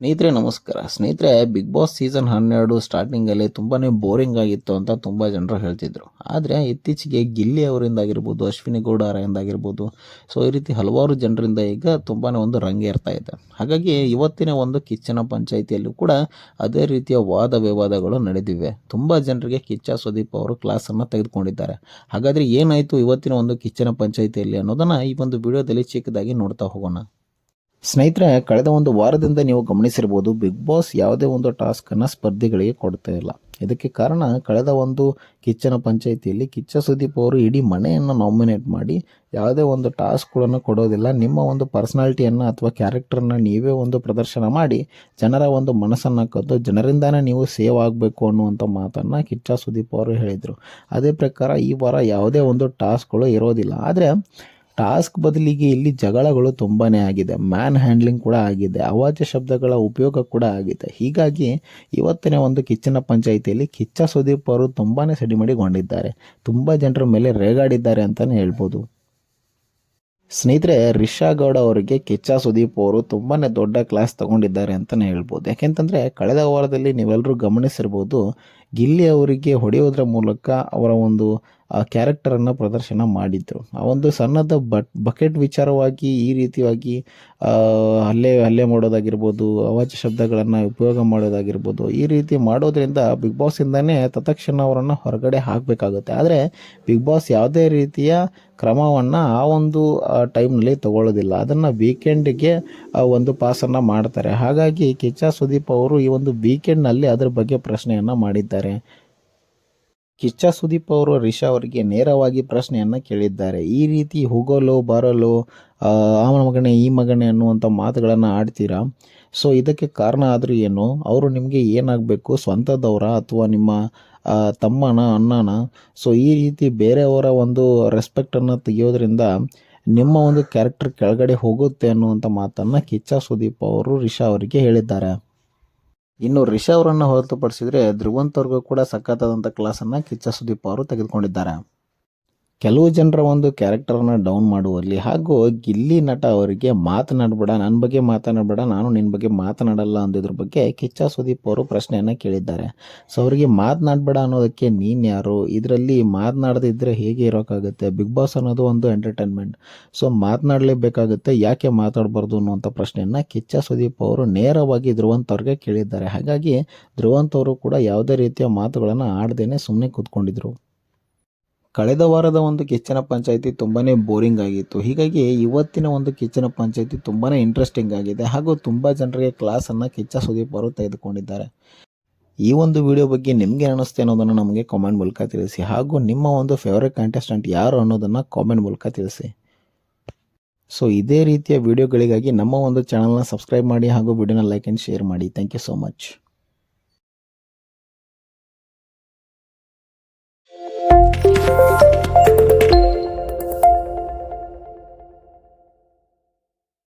ಸ್ನೇಹಿತರೆ, ನಮಸ್ಕಾರ. ಸ್ನೇಹಿತರೆ ಬಿಗ್ ಬಾಸ್ ಸೀಸನ್ ಹನ್ನೆರಡು ಸ್ಟಾರ್ಟಿಂಗಲ್ಲಿ ತುಂಬಾ ಬೋರಿಂಗ್ ಆಗಿತ್ತು ಅಂತ ತುಂಬ ಜನರು ಹೇಳ್ತಿದ್ರು. ಆದರೆ ಇತ್ತೀಚೆಗೆ ಗಿಲ್ಲಿ ಅವರಿಂದ ಆಗಿರ್ಬೋದು, ಅಶ್ವಿನಿ ಗೌಡ ಅವರಿಂದ ಆಗಿರ್ಬೋದು ಸೊ ಈ ರೀತಿ ಹಲವಾರು ಜನರಿಂದ ಈಗ ತುಂಬಾ ಒಂದು ರಂಗೇರ್ತಾ ಇದೆ. ಹಾಗಾಗಿ ಇವತ್ತಿನ ಒಂದು ಕಿಚ್ಚನ ಪಂಚಾಯಿತಿಯಲ್ಲೂ ಕೂಡ ಅದೇ ರೀತಿಯ ವಾದ ವಿವಾದಗಳು ನಡೆದಿವೆ. ತುಂಬ ಜನರಿಗೆ ಕಿಚ್ಚ ಸುದೀಪ್ ಅವರು ಕ್ಲಾಸನ್ನು ತೆಗೆದುಕೊಂಡಿದ್ದಾರೆ. ಹಾಗಾದರೆ ಏನಾಯಿತು ಇವತ್ತಿನ ಒಂದು ಕಿಚ್ಚನ ಪಂಚಾಯಿತಿಯಲ್ಲಿ ಅನ್ನೋದನ್ನು ಈ ಒಂದು ವಿಡಿಯೋದಲ್ಲಿ ಚಿಕ್ಕದಾಗಿ ನೋಡ್ತಾ ಹೋಗೋಣ. ಸ್ನೇಹಿತರೆ, ಕಳೆದ ಒಂದು ವಾರದಿಂದ ನೀವು ಗಮನಿಸಿರ್ಬೋದು ಬಿಗ್ ಬಾಸ್ ಯಾವುದೇ ಒಂದು ಟಾಸ್ಕನ್ನು ಸ್ಪರ್ಧಿಗಳಿಗೆ ಕೊಡ್ತಾ ಇಲ್ಲ. ಇದಕ್ಕೆ ಕಾರಣ, ಕಳೆದ ಒಂದು ಕಿಚ್ಚನ ಪಂಚಾಯಿತಿಯಲ್ಲಿ ಕಿಚ್ಚ ಸುದೀಪ್ ಅವರು ಇಡೀ ಮನೆಯನ್ನು ನಾಮಿನೇಟ್ ಮಾಡಿ, ಯಾವುದೇ ಒಂದು ಟಾಸ್ಕ್ಗಳನ್ನು ಕೊಡೋದಿಲ್ಲ. ನಿಮ್ಮ ಒಂದು ಪರ್ಸನಾಲಿಟಿಯನ್ನು ಅಥವಾ ಕ್ಯಾರೆಕ್ಟರ್ನ ನೀವೇ ಒಂದು ಪ್ರದರ್ಶನ ಮಾಡಿ, ಜನರ ಒಂದು ಮನಸ್ಸನ್ನು ಕದ್ದು ಜನರಿಂದಾನೇ ನೀವು ಸೇವ್ ಆಗಬೇಕು ಅನ್ನುವಂಥ ಮಾತನ್ನು ಕಿಚ್ಚ ಸುದೀಪ್ ಅವರು ಹೇಳಿದರು. ಅದೇ ಪ್ರಕಾರ, ಈ ವಾರ ಯಾವುದೇ ಒಂದು ಟಾಸ್ಕ್ಗಳು ಇರೋದಿಲ್ಲ. ಆದರೆ ಟಾಸ್ಕ್ ಬದಲಿಗೆ ಇಲ್ಲಿ ಜಗಳಗಳು ತುಂಬಾ ಆಗಿದೆ. ಮ್ಯಾನ್ ಹ್ಯಾಂಡ್ಲಿಂಗ್ ಕೂಡ ಆಗಿದೆ. ಅವಾಚ್ಯ ಶಬ್ದಗಳ ಉಪಯೋಗ ಕೂಡ ಆಗಿದೆ. ಹೀಗಾಗಿ ಇವತ್ತಿನ ಒಂದು ಕಿಚ್ಚನ ಪಂಚಾಯಿತಿಯಲ್ಲಿ ಕಿಚ್ಚ ಸುದೀಪ್ ಅವರು ತುಂಬಾ ಸಡಿಮಡಿಗೊಂಡಿದ್ದಾರೆ. ತುಂಬ ಜನರ ಮೇಲೆ ರೇಗಾಡಿದ್ದಾರೆ ಅಂತಲೇ ಹೇಳ್ಬೋದು. ಸ್ನೇಹಿತರೆ, ರಿಷಾ ಗೌಡ ಅವರಿಗೆ ಕಿಚ್ಚ ಸುದೀಪ್ ಅವರು ತುಂಬಾ ದೊಡ್ಡ ಕ್ಲಾಸ್ ತಗೊಂಡಿದ್ದಾರೆ ಅಂತಲೇ ಹೇಳ್ಬೋದು. ಯಾಕೆಂತಂದರೆ, ಕಳೆದ ವಾರದಲ್ಲಿ ನೀವೆಲ್ಲರೂ ಗಮನಿಸಿರ್ಬೋದು ಗಿಲ್ಲಿ ಅವರಿಗೆ ಹೊಡೆಯೋದ್ರ ಮೂಲಕ ಅವರ ಒಂದು ಕ್ಯಾರೆಕ್ಟರನ್ನು ಪ್ರದರ್ಶನ ಮಾಡಿದ್ರು. ಆ ಒಂದು ಸಣ್ಣದ ಬಟ್ ಬಕೆಟ್ ವಿಚಾರವಾಗಿ ಈ ರೀತಿಯಾಗಿ ಹಲ್ಲೆ ಹಲ್ಲೆ ಮಾಡೋದಾಗಿರ್ಬೋದು, ಅವಾಚ್ಯ ಶಬ್ದಗಳನ್ನು ಉಪಯೋಗ ಮಾಡೋದಾಗಿರ್ಬೋದು, ಈ ರೀತಿ ಮಾಡೋದ್ರಿಂದ ಬಿಗ್ ಬಾಸಿಂದನೇ ತತ್ಕ್ಷಣ ಅವರನ್ನು ಹೊರಗಡೆ ಹಾಕಬೇಕಾಗುತ್ತೆ. ಆದರೆ ಬಿಗ್ ಬಾಸ್ ಯಾವುದೇ ರೀತಿಯ ಕ್ರಮವನ್ನು ಆ ಒಂದು ಟೈಮ್ನಲ್ಲಿ ತಗೊಳ್ಳೋದಿಲ್ಲ. ಅದನ್ನು ವೀಕೆಂಡ್ಗೆ ಒಂದು ಪಾಸನ್ನು ಮಾಡ್ತಾರೆ. ಹಾಗಾಗಿ ಕಿಚ್ಚ ಸುದೀಪ್ ಅವರು ಈ ಒಂದು ವೀಕೆಂಡ್ನಲ್ಲಿ ಅದರ ಬಗ್ಗೆ ಪ್ರಶ್ನೆಯನ್ನು ಮಾಡಿದ್ದಾರೆ. ಕಿಚ್ಚ ಸುದೀಪ್ ಅವರು, ರಿಷಾ ಅವರಿಗೆ ನೇರವಾಗಿ ಪ್ರಶ್ನೆಯನ್ನು ಕೇಳಿದ್ದಾರೆ. ಈ ರೀತಿ ಹೋಗಲು, ಬರಲು, ಆ ಮಗನೇ, ಈ ಮಗನೇ ಅನ್ನುವಂಥ ಮಾತುಗಳನ್ನು ಆಡ್ತೀರಾ? ಸೊ ಇದಕ್ಕೆ ಕಾರಣ ಆದರೂ ಏನು? ಅವರು ನಿಮಗೆ ಏನಾಗಬೇಕು? ಸ್ವಂತದವರ ಅಥವಾ ನಿಮ್ಮ ತಮ್ಮನ, ಅಣ್ಣನ? ಸೊ ಈ ರೀತಿ ಬೇರೆಯವರ ಒಂದು ರೆಸ್ಪೆಕ್ಟನ್ನು ತೆಗೆಯೋದ್ರಿಂದ ನಿಮ್ಮ ಒಂದು ಕ್ಯಾರೆಕ್ಟರ್ ಕೆಳಗಡೆ ಹೋಗುತ್ತೆ ಅನ್ನುವಂಥ ಮಾತನ್ನು ಕಿಚ್ಚ ಸುದೀಪ್ ಅವರು, ರಿಷಾ ಅವರಿಗೆ ಹೇಳಿದ್ದಾರೆ. ಇನ್ನು ರಿಷಾ ಅವರನ್ನು ಹೊರತುಪಡಿಸಿದರೆ ಧ್ರುವಂತವ್ರಿಗೂ ಕೂಡ ಸಖತ್ತಾದಂಥ ಕ್ಲಾಸನ್ನು ಕಿಚ್ಚ ಸುದೀಪ್ ಅವರು ತೆಗೆದುಕೊಂಡಿದ್ದಾರೆ. ಕೆಲವು ಜನರ ಒಂದು ಕ್ಯಾರೆಕ್ಟರನ್ನು ಡೌನ್ ಮಾಡುವಲ್ಲಿ ಹಾಗೂ ಗಿಲ್ಲಿ ನಟ ಅವರಿಗೆ ಮಾತನಾಡಬೇಡ ನನ್ನ ಬಗ್ಗೆ ಮಾತನಾಡಬೇಡ, ನಾನು ನಿನ್ನ ಬಗ್ಗೆ ಮಾತನಾಡಲ್ಲ ಅಂದಿದ್ರ ಬಗ್ಗೆ ಕಿಚ್ಚ ಸುದೀಪ್ ಅವರು ಪ್ರಶ್ನೆಯನ್ನು ಕೇಳಿದ್ದಾರೆ. ಸೊ ಅವರಿಗೆ ಮಾತನಾಡಬೇಡ ಅನ್ನೋದಕ್ಕೆ ನೀನು ಯಾರು? ಇದರಲ್ಲಿ ಮಾತನಾಡದಿದ್ದರೆ ಹೇಗೆ ಇರೋಕ್ಕಾಗುತ್ತೆ ಬಿಗ್ ಬಾಸ್ ಅನ್ನೋದು ಒಂದು ಎಂಟರ್ಟೈನ್ಮೆಂಟ್ ಸೊ ಮಾತನಾಡಲೇಬೇಕಾಗುತ್ತೆ, ಯಾಕೆ ಮಾತಾಡಬಾರ್ದು ಅನ್ನುವಂಥ ಪ್ರಶ್ನೆಯನ್ನು ಕಿಚ್ಚ ಸುದೀಪ್ ಅವರು ನೇರವಾಗಿ ಧ್ರುವಂತ ಅವ್ರಿಗೆ ಕೇಳಿದ್ದಾರೆ. ಹಾಗಾಗಿ ಧ್ರುವಂತ ಅವರು ಕೂಡ ಯಾವುದೇ ರೀತಿಯ ಮಾತುಗಳನ್ನು ಆಡದೇನೆ ಸುಮ್ಮನೆ ಕೂತ್ಕೊಂಡಿದ್ರು. ಕಳೆದ ವಾರದ ಒಂದು ಕಿಚ್ಚನ ಪಂಚಾಯಿತಿ ತುಂಬಾ ಬೋರಿಂಗ್ ಆಗಿತ್ತು. ಹೀಗಾಗಿ ಇವತ್ತಿನ ಒಂದು ಕಿಚ್ಚನ ಪಂಚಾಯಿತಿ ತುಂಬಾ ಇಂಟ್ರೆಸ್ಟಿಂಗ್ ಆಗಿದೆ ಹಾಗೂ ತುಂಬ ಜನರಿಗೆ ಕ್ಲಾಸನ್ನು ಕಿಚ್ಚ ಸುದೀಪ್ ಅವರು ತೆಗೆದುಕೊಂಡಿದ್ದಾರೆ. ಈ ಒಂದು ವಿಡಿಯೋ ಬಗ್ಗೆ ನಿಮಗೆ ಅನಿಸುತ್ತೆ ಅನ್ನೋದನ್ನು ನಮಗೆ ಕಾಮೆಂಟ್ ಮೂಲಕ ತಿಳಿಸಿ ಹಾಗೂ ನಿಮ್ಮ ಒಂದು ಫೇವ್ರೇಟ್ ಕಂಟೆಸ್ಟೆಂಟ್ ಯಾರು ಅನ್ನೋದನ್ನು ಕಾಮೆಂಟ್ ಮೂಲಕ ತಿಳಿಸಿ. ಸೊ ಇದೇ ರೀತಿಯ ವಿಡಿಯೋಗಳಿಗಾಗಿ ನಮ್ಮ ಒಂದು ಚಾನಲ್ನ ಸಬ್ಸ್ಕ್ರೈಬ್ ಮಾಡಿ ಹಾಗೂ ವಿಡಿಯೋನ ಲೈಕ್ ಆ್ಯಂಡ್ ಶೇರ್ ಮಾಡಿ. Thank you so much